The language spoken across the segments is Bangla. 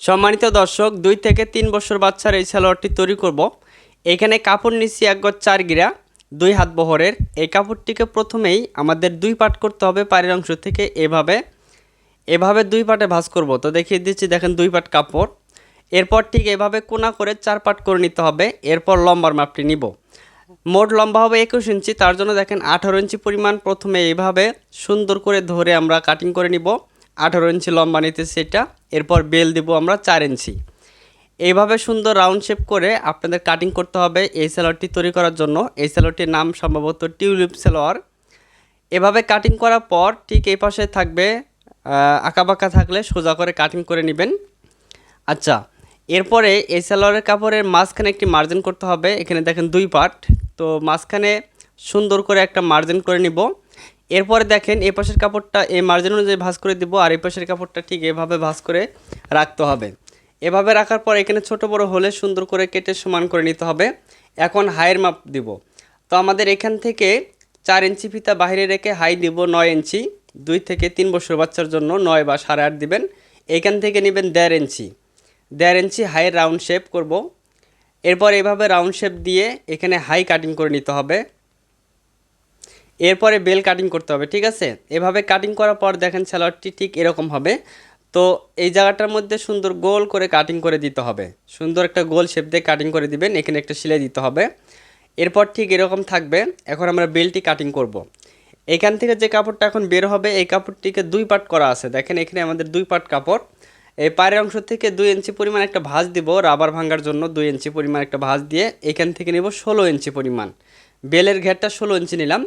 সম্মানিত দর্শক, দুই থেকে তিন বছর বাচ্চার এই সালোয়ারটি তৈরি করব। এখানে কাপড় নিচ্ছি এক গজ চার গিরা, দুই হাত বহরের। এই কাপড়টিকে প্রথমেই আমাদের দুই পাট করতে হবে পায়ের অংশ থেকে এভাবে। এভাবে দুই পাটে ভাঁজ করব। তো দেখিয়ে দিচ্ছি, দেখেন দুই পাট কাপড়। এরপর ঠিক এভাবে কোনা করে চার পাট করে নিতে হবে। এরপর লম্বার মাপটি নিব। মোট লম্বা হবে একুশ ইঞ্চি। তার জন্য দেখেন আঠারো ইঞ্চি পরিমাণ। প্রথমে এইভাবে সুন্দর করে ধরে আমরা কাটিং করে নিব। আঠারো ইঞ্চি লম্বা নিতে সেটা, এরপর বেল দিব আমরা চার ইঞ্চি। এইভাবে সুন্দর রাউন্ড শেপ করে আপনাদের কাটিং করতে হবে এই সালোয়ারটি তৈরি করার জন্য। এই সালোয়ারটির নাম সম্ভবত টিউলিপ সালোয়ার এভাবে কাটিং করার পর ঠিক এই পাশে থাকবে আঁকাবাঁকা থাকলে সোজা করে কাটিং করে নেবেন। আচ্ছা এরপরে এই সালোয়ারের কাপড়ের মাঝখানে একটি মার্জিন করতে হবে। এখানে দেখেন দুই পার্ট তো মাঝখানে সুন্দর করে একটা মার্জিন করে নিব। এরপরে দেখেন এই পাশের কাপড়টা এই মার্জিন অনুযায়ী ভাঁজ করে দিব আর এই পাশের কাপড়টা ঠিক এভাবে ভাঁজ করে রাখতে হবে। এভাবে রাখার পর এখানে ছোট বড় হলে সুন্দর করে কেটে সমান করে নিতে হবে। এখন হাইয়ের মাপ দিব। তো আমাদের এখান থেকে চার ইঞ্চি ফিতা বাইরে রেখে হাই দিব নয় ইঞ্চি। দুই থেকে তিন বছর বাচ্চার জন্য নয় বা সাড়ে আট দিবেন। এখান থেকে নেবেন দেড় ইঞ্চি। দেড় ইঞ্চি হাইয়ের রাউন্ড শেপ করব। এরপর এভাবে রাউন্ড শেপ দিয়ে এখানে হাই কাটিং করে নিতে হবে। এরপরে বেল কাটিং করতে হবে, ঠিক আছে? এভাবে কাটিং করার পর দেখেন স্যালোয়ারটি ঠিক এরকম হবে। তো এই জায়গাটার মধ্যে সুন্দর গোল করে কাটিং করে দিতে হবে। সুন্দর একটা গোল শেপ দিয়ে কাটিং করে দিবেন, এখানে একটা সেলাই দিতে হবে। এরপর ঠিক এরকম থাকবে, এখন আমরা বেলটি কাটিং করব। এখান থেকে যে কাপড়টা এখন বের হবে, এই কাপড়টিকে দুই পার্ট করা আছে। দেখেন এখানে আমাদের দুই পার্ট কাপড়। এই পায়ের অংশ থেকে দুই ইঞ্চি পরিমাণ একটা ভাঁজ দিব রাবার ভাঙার জন্য দুই ইঞ্চি পরিমাণ একটা ভাঁজ দিয়ে এখান থেকে নেব ষোলো ইঞ্চি পরিমাণ। বেলের ঘেরটা ষোলো ইঞ্চি নিলাম।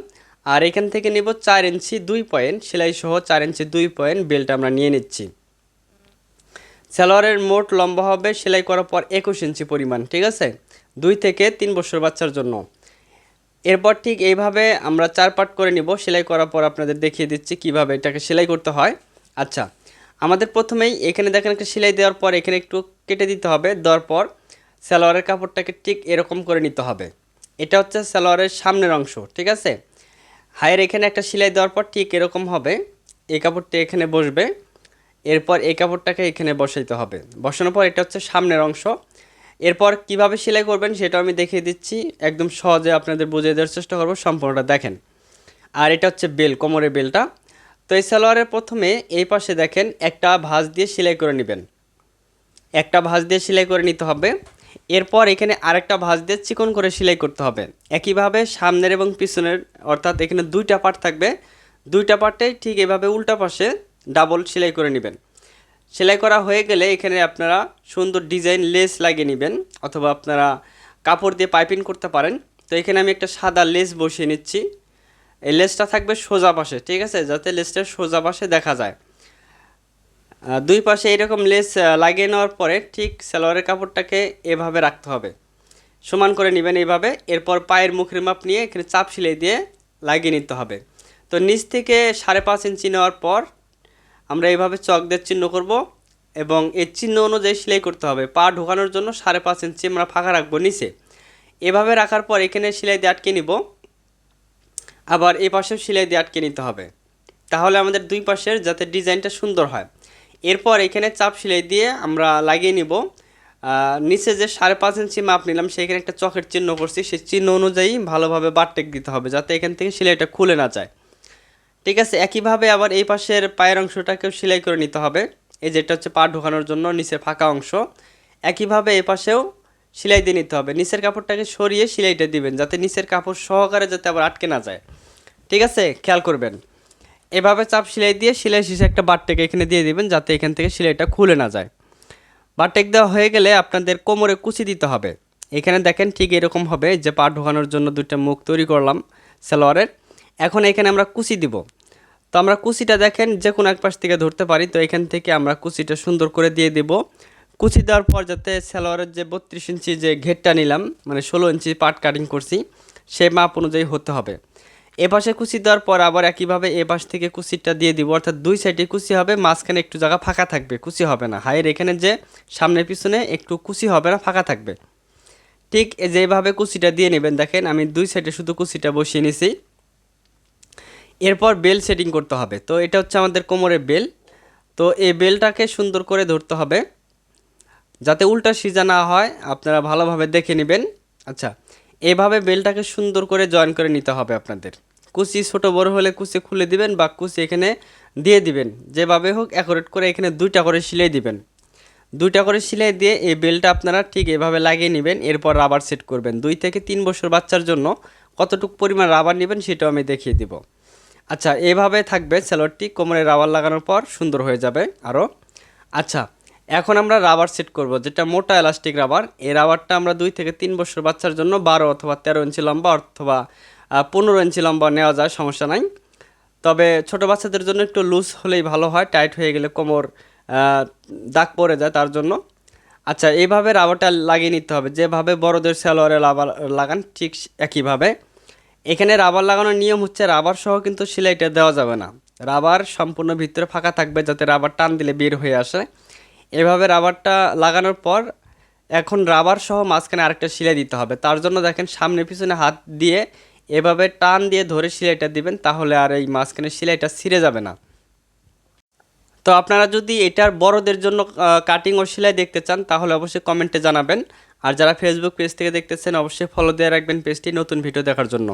আর এখান থেকে নেব চার ইঞ্চি দুই পয়েন্ট সেলাই সহ চার ইঞ্চি দুই পয়েন্ট বেলটা আমরা নিয়ে নিচ্ছি। সালোয়ারের মোট লম্বা হবে সেলাই করার পর একুশ ইঞ্চি পরিমাণ, ঠিক আছে? দুই থেকে তিন বছর বাচ্চার জন্য। এরপর ঠিক এইভাবে আমরা চার পাট করে নিব, সেলাই করার পর আপনাদের দেখিয়ে দিচ্ছি কীভাবে এটাকে সেলাই করতে হয়। আচ্ছা আমাদের প্রথমেই এখানে দেখেন একটা সেলাই দেওয়ার পর এখানে একটু কেটে দিতে হবে, দেওয়ার পর সালোয়ারের কাপড়টাকে ঠিক এরকম করে নিতে হবে। এটা হচ্ছে সালোয়ারের সামনের অংশ, ঠিক আছে? হায়ের এখানে একটা সেলাই দেওয়ার পর ঠিক এরকম হবে। এই কাপড়টি এখানে বসবে। এরপর এই কাপড়টাকে এখানে বসাইতে হবে। বসানোর পর এটা হচ্ছে সামনের অংশ। এরপর কীভাবে সেলাই করবেন সেটা আমি দেখিয়ে দিচ্ছি। একদম সহজে আপনাদের বুঝিয়ে দেওয়ার চেষ্টা করব। সম্পূর্ণটা দেখেন। আর এটা হচ্ছে বেল, কোমরের বেলটা। তো এই সালোয়ারের প্রথমে এই পাশে দেখেন একটা ভাঁজ দিয়ে সেলাই করে নেবেন। একটা ভাঁজ দিয়ে সেলাই করে নিতে হবে। এরপর এখানে আরেকটা ভাঁজ দিয়ে চিকন করে সেলাই করতে হবে। একইভাবে সামনের এবং পিছনের, অর্থাৎ এখানে দুইটা পার্ট থাকবে। দুইটা পার্টে ঠিক এভাবে উল্টা পাশে ডাবল সেলাই করে নেবেন। সেলাই করা হয়ে গেলে এখানে আপনারা সুন্দর ডিজাইন লেস লাগিয়ে নেবেন, অথবা আপনারা কাপড় দিয়ে পাইপিং করতে পারেন। তো এখানে আমি একটা সাদা লেস বসিয়ে নিচ্ছি। এই লেসটা থাকবে সোজা পাশে, ঠিক আছে? যাতে লেসটা সোজা পাশে দেখা যায়। দুই পাশে এরকম লেস লাগিয়ে নেওয়ার পরে ঠিক সালোয়ারের কাপড়টাকে এভাবে রাখতে হবে। সমান করে নেবেন এইভাবে, এরপর পায়ের মুখের মাপ নিয়ে এখানে চাপ সিলাই দিয়ে লাগিয়ে নিতে হবে। তো নিচ থেকে সাড়ে পাঁচ ইঞ্চি নেওয়ার পর আমরা এইভাবে চক দিয়ে চিহ্ন করব এবং এর চিহ্ন অনুযায়ী সেলাই করতে হবে। পা ঢোকানোর জন্য সাড়ে পাঁচ ইঞ্চি আমরা ফাঁকা রাখব নিচে। এভাবে রাখার পর এখানে সেলাই দিয়ে আটকে নিব। আবার এই পাশেও সেলাই দিয়ে আটকে নিতে হবে। তাহলে আমাদের দুই পাশের যাতে ডিজাইনটা সুন্দর হয়। এরপর এখানে চাপ সেলাই দিয়ে আমরা লাগিয়ে নিব। নিচে যে সাড়ে পাঁচ ইঞ্চি মাপ নিলাম, সেখানে একটা চকের চিহ্ন করছি। সেই চিহ্ন অনুযায়ী ভালোভাবে বারটেক দিতে হবে, যাতে এখান থেকে সেলাইটা খুলে না যায়। ঠিক আছে, একইভাবে আবার এই পাশের পায়ের অংশটাকেও সেলাই করে নিতে হবে। এই যেটা হচ্ছে পা ঢোকানোর জন্য নিচের ফাঁকা অংশ। একইভাবে এই পাশেও সেলাই দিয়ে নিতে হবে। নিচের কাপড়টাকে সরিয়ে সেলাইটা দিবেন, যাতে নিচের কাপড় সহকারে যাতে আবার আটকে না যায়। ঠিক আছে, খেয়াল করবেন। এভাবে চাপ সেলাই দিয়ে সেলাই শেষে একটা বারটেক এখানে দিয়ে দিবেন যাতে এখান থেকে সেলাইটা খুলে না যায়। বারটেক দেওয়া হয়ে গেলে আপনাদের কোমরে কুচি দিতে হবে। এখানে দেখেন ঠিক এরকম হবে যে পা ঢোকানোর জন্য দুইটা মুখ তৈরি করলাম সালোয়ারের। এখন এখানে আমরা কুচি দিব। তো আমরা কুচিটা দেখেন যে কোনো এক পাশ থেকে ধরতে পারি। তো এখান থেকে আমরা কুচিটা সুন্দর করে দিয়ে দেব। কুচি দেওয়ার পর যাতে সালোয়ারের যে বত্রিশ ইঞ্চি যে ঘেরটা নিলাম মানে ষোলো ইঞ্চি পাট কাটিং করছি, সেই মাপ অনুযায়ী হতে হবে। এ পাশে কুচি দেওয়ার পর আবার একইভাবে এ পাশ থেকে কুচিটা দিয়ে দিব। অর্থাৎ দুই সাইডে কুচি হবে, মাঝখানে একটু জায়গা ফাঁকা থাকবে কুচি হবে না। হায়ের এখানে যে সামনে পিছনে একটু কুচি হবে না, ফাঁকা থাকবে। ঠিক যেভাবে কুচিটা দিয়ে নেবেন, দেখেন আমি দুই সাইডে শুধু কুচিটা বসিয়ে নিছি। এরপর বেল সেটিং করতে হবে। তো এটা হচ্ছে আমাদের কোমরের বেল। তো এই বেলটাকে সুন্দর করে ধরতে হবে। যাতে উল্টা সিজা না হয়, আপনারা ভালোভাবে দেখে নেবেন। আচ্ছা এভাবে বেলটাকে সুন্দর করে জয়েন করে নিতে হবে আপনাদের। কুচি ছোট বড় হলে কুচি খুলে দিবেন বা কুচি এখানে দিয়ে দিবেন। যেভাবে হোক অ্যাকোরেট করে এখানে দুইটা করে সিলাই দিবেন। দুইটা করে সেলাই দিয়ে এই বেলটা আপনারা ঠিক এভাবে লাগিয়ে নেবেন, এরপর রাবার সেট করবেন। দুই থেকে তিন বছর বাচ্চার জন্য কতটুকু পরিমাণ রাবার নেবেন সেটাও আমি দেখিয়ে দিব। আচ্ছা এভাবে থাকবে স্যালোয়ারটি কোমরে রাবার লাগানোর পর সুন্দর হয়ে যাবে আরও আচ্ছা এখন আমরা রাবার সেট করব, যেটা মোটা এলাস্টিক রাবার এই রাবারটা আমরা দুই থেকে তিন বছর বাচ্চার জন্য বারো অথবা তেরো ইঞ্চি লম্বা অথবা পনেরো ইঞ্চি লম্বা নেওয়া যায়, সমস্যা নাই। তবে ছোট বাচ্চাদের জন্য একটু লুজ হলেই ভালো হয় টাইট হয়ে গেলে কোমর দাগ পড়ে যায় তার জন্য। আচ্ছা এইভাবে রাবারটা লাগিয়ে নিতে হবে। যেভাবে বড়দের স্যালোয়ারে রাবার লাগান, ঠিক একইভাবে। এখানে রাবার লাগানোর নিয়ম হচ্ছে রাবার সহ কিন্তু সেলাইটা দেওয়া যাবে না। রাবার সম্পূর্ণ ভিতরে ফাঁকা থাকবে, যাতে রাবার টান দিলে বের হয়ে আসে। এভাবে রাবারটা লাগানোর পর এখন রাবার সহ মাঝখানে আরেকটা সেলাই দিতে হবে। তার জন্য দেখেন সামনে পিছনে হাত দিয়ে এভাবে টান দিয়ে ধরে সেলাইটা দিবেন, তাহলে আর এই মাঝখানে সেলাইটা ছিঁড়ে যাবে না। তো আপনারা যদি এটার বড়দের জন্য কাটিং ও সেলাই দেখতে চান, তাহলে অবশ্যই কমেন্টে জানাবেন। আর যারা ফেসবুক পেজ থেকে দেখতেছেন, অবশ্যই ফলো দিয়ে রাখবেন পেজটি নতুন ভিডিও দেখার জন্য।